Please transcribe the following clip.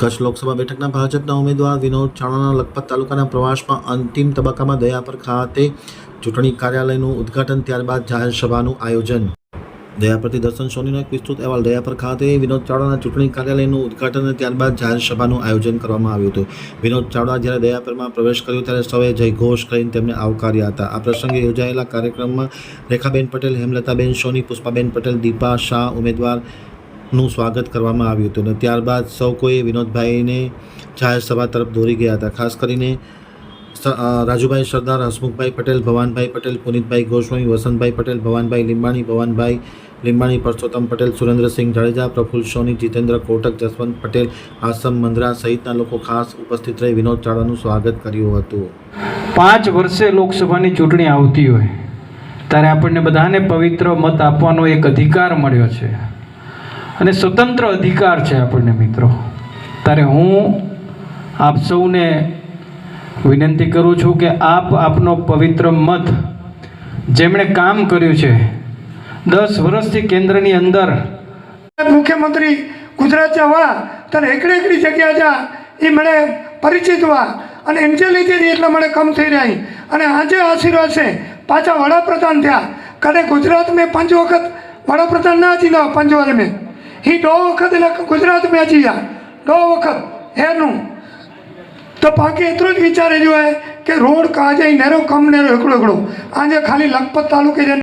કચ્છ લોકસભા બેઠકના ભાજપના ઉમેદવાર વિનોદ ચાવડાના લખપત તાલુકાના પ્રવાસમાં અંતિમ તબક્કામાં દયાપર ખાતે ચૂંટણી કાર્યાલયનું ઉદ્ઘાટન, ત્યારબાદ જાહેર આયોજન. દયાપરથી દર્શન સોનીનો એક વિસ્તૃત અહેવાલ. દયાપર ખાતે વિનોદ ચાવડાના ચૂંટણી કાર્યાલયનું ઉદ્ઘાટન અને ત્યારબાદ જાહેર આયોજન કરવામાં આવ્યું હતું. વિનોદ ચાવડા જ્યારે દયાપરમાં પ્રવેશ કર્યો ત્યારે સૌએ જયઘોષ કરીને તેમને આવકાર્યા હતા. આ પ્રસંગે યોજાયેલા કાર્યક્રમમાં રેખાબેન પટેલ, હેમલતાબેન સોની, પુષ્પાબેન પટેલ, દીપા શાહ ઉમેદવાર નું સ્વાગત કરવામાં આવ્યું હતું અને ત્યારબાદ સૌ કોઈએ વિનોદભાઈને જાહેર સભા તરફ દોરી ગયા હતા. ખાસ કરીને રાજુભાઈ સરદાર, હસમુખભાઈ પટેલ, ભવાનભાઈ પટેલ, પુનિતભાઈ ગોસ્વામી, વસંતભાઈ પટેલ, ભવાનભાઈ લીંબાણી ભવાનભાઈ લીંબાણી, પરસોત્તમ પટેલ, સુરેન્દ્રસિંહ જાડેજા, પ્રફુલ્લ સોની, જીતેન્દ્ર કોટક, જસવંત પટેલ, આસમ મંદરા સહિતના લોકો ખાસ ઉપસ્થિત રહી વિનોદ ચાવડાનું સ્વાગત કર્યું હતું. પાંચ વર્ષે લોકસભાની ચૂંટણી આવતી હોય, ત્યારે આપણને બધાને પવિત્ર મત આપવાનો એક અધિકાર મળ્યો છે. અને સ્વતંત્ર અધિકાર છે આપણને મિત્રો. ત્યારે હું આપ સૌને વિનંતી કરું છું કે આપ આપનો પવિત્ર મત જેમણે કામ કર્યું છે, દસ વર્ષથી કેન્દ્રની અંદર મુખ્યમંત્રી ગુજરાત જવા તને એકડે એકડી જગ્યા જા, એ મને પરિચિત વા. અને ઇન્ટેલિજન્સ એટલા મને કમ થઈ રહી. અને આજે આશીર્વાદ છે, પાછા વડાપ્રધાન થયા. કદે ગુજરાત મેં પાંચ વખત વડાપ્રધાન ના જીતા પંચવારે મેં. એ દો વખત એટલે ગુજરાત મેં જીયા. દો વખત. એનું. તો બાકી એટલું જ વિચારે જોએ કે રોડ કાજે નેરો, કમ નેરો, એકડો એકડો. આજે ખાલી લખપત તાલુકે